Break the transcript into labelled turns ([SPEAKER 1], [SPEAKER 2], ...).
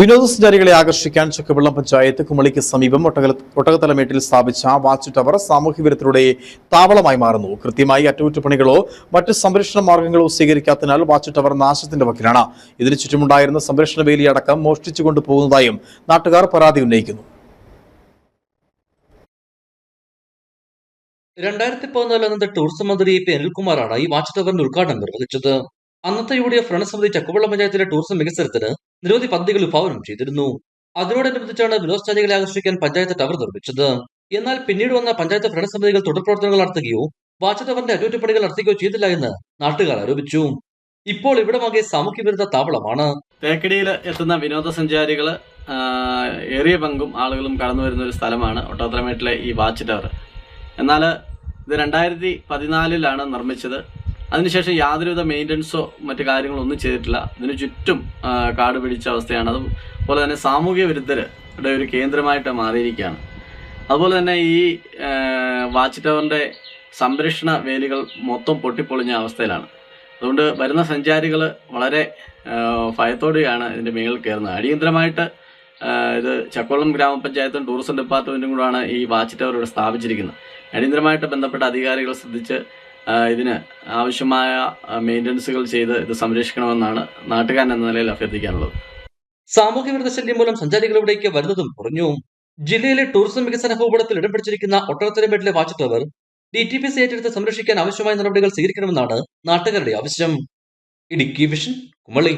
[SPEAKER 1] വിനോദസഞ്ചാരികളെ ആകർഷിക്കാൻ ചക്കവെള്ളം പഞ്ചായത്ത് കുമളിക്ക് സമീപം ഒട്ടകത്തലമേട്ടിൽ സ്ഥാപിച്ച വാച്ച് ടവർ സാമൂഹ്യ വിരുദ്ധരുടെ താവളമായി മാറുന്നു. കൃത്യമായി അറ്റകുറ്റപ്പണികളോ മറ്റ് സംരക്ഷണ മാർഗങ്ങളോ സ്വീകരിക്കാത്തതിനാൽ വാച്ച് ടവർ നാശത്തിന്റെ വക്കിലാണ്. ഇതിനു ചുറ്റുമുണ്ടായിരുന്ന സംരക്ഷണ വേലി അടക്കം മോഷ്ടിച്ചു കൊണ്ടുപോകുന്നതായും നാട്ടുകാർ പരാതി ഉന്നയിക്കുന്നു.
[SPEAKER 2] രണ്ടായിരത്തി പതിനാലിൽ അന്നത്തെ ടൂറിസം മന്ത്രി പി. അനിൽകുമാറാണ് ഈ വാച്ച് ടവറിന്റെ ഉദ്ഘാടനം നിർവഹിച്ചത്. അന്നത്തെ യു ഡി എഫ് ഭരണസമിതി ചക്കുവള്ള പഞ്ചായത്തിലെ ടൂറിസം വികസനത്തിന് നിരവധി പദ്ധതികൾ വിഭാവനം ചെയ്തിരുന്നു. അതിനോടനുബന്ധിച്ചാണ് വിനോദസഞ്ചാരികളെ ആകർഷിക്കാൻ പഞ്ചായത്ത് ടവർ നിർമ്മിച്ചത്. എന്നാൽ പിന്നീട് വന്ന പഞ്ചായത്ത് ഭരണസമിതികൾ തുടർപ്രവർത്തനങ്ങൾ നടത്തുകയോ വാച്ച് ടവറിന്റെ അറ്റകുറ്റപ്പണികൾ നടത്തുകയോ ചെയ്തില്ല എന്ന് നാട്ടുകാർ ആരോപിച്ചു. ഇപ്പോൾ ഇവിടമാകെ സാമൂഹ്യ വിരുദ്ധ താവളമാണ്.
[SPEAKER 3] തേക്കടിയിൽ എത്തുന്ന വിനോദസഞ്ചാരികൾ ഏറിയ പങ്കും ആളുകളും കടന്നു വരുന്ന ഒരു സ്ഥലമാണ് ഒട്ടോത്രമേട്ടിലെ ഈ വാച്ച് ടവർ. എന്നാൽ ഇത് രണ്ടായിരത്തി പതിനാലിലാണ് നിർമ്മിച്ചത്. അതിനുശേഷം യാതൊരുവിധ മെയിന്റനൻസോ മറ്റു കാര്യങ്ങളോ ഒന്നും ചെയ്തിട്ടില്ല. ഇതിന് ചുറ്റും കാട് പിടിച്ച അവസ്ഥയാണ്. അതുപോലെ തന്നെ സാമൂഹ്യ വിരുദ്ധരുടെ ഒരു കേന്ദ്രമായിട്ട് മാറിയിരിക്കുകയാണ്. അതുപോലെ തന്നെ ഈ വാച്ച് ടവറിന്റെ സംരക്ഷണ വേലികൾ മൊത്തം പൊട്ടിപ്പൊളിഞ്ഞ അവസ്ഥയിലാണ്. അതുകൊണ്ട് വരുന്ന സഞ്ചാരികൾ വളരെ ഭയത്തോടെയാണ് ഇതിന്റെ മേളിൽ കയറുന്നത്. അടിയന്തരമായിട്ട് ഇത് ചക്കോളം ഗ്രാമപഞ്ചായത്തും ടൂറിസം ഡിപ്പാർട്ട്മെന്റും കൂടാണ് ഈ വാച്ച് ടവർ ഇവിടെ സ്ഥാപിച്ചിരിക്കുന്നത്. അടിയന്തരമായിട്ട് ബന്ധപ്പെട്ട അധികാരികൾ ശ്രദ്ധിച്ച് ഇതിന് ആവശ്യമായ മെയിന്റനൻസുകൾ ചെയ്ത് ഇത് സംരക്ഷിക്കണമെന്നാണ് നാട്ടുകാരൻ എന്ന നിലയിൽ അഭ്യർത്ഥിക്കാനുള്ളത്.
[SPEAKER 2] സാമൂഹ്യ വിരുദ്ധ ശല്യം മൂലം സഞ്ചാരികൾ ഇവിടേക്ക് വരുന്നതും കുറഞ്ഞു ജില്ലയിലെ ടൂറിസം വികസന ഭൂപടത്തിൽ ഇടം പിടിച്ചിരിക്കുന്ന ഒട്ടകത്തരമേട്ടിലെ watch tower D T P C ഏറ്റെടുത്ത് സംരക്ഷിക്കാൻ ആവശ്യമായ നടപടികൾ സ്വീകരിക്കണമെന്നാണ് നാട്ടുകാരുടെ ആവശ്യം. ഇടുക്കി വിഷൻ കുമളി.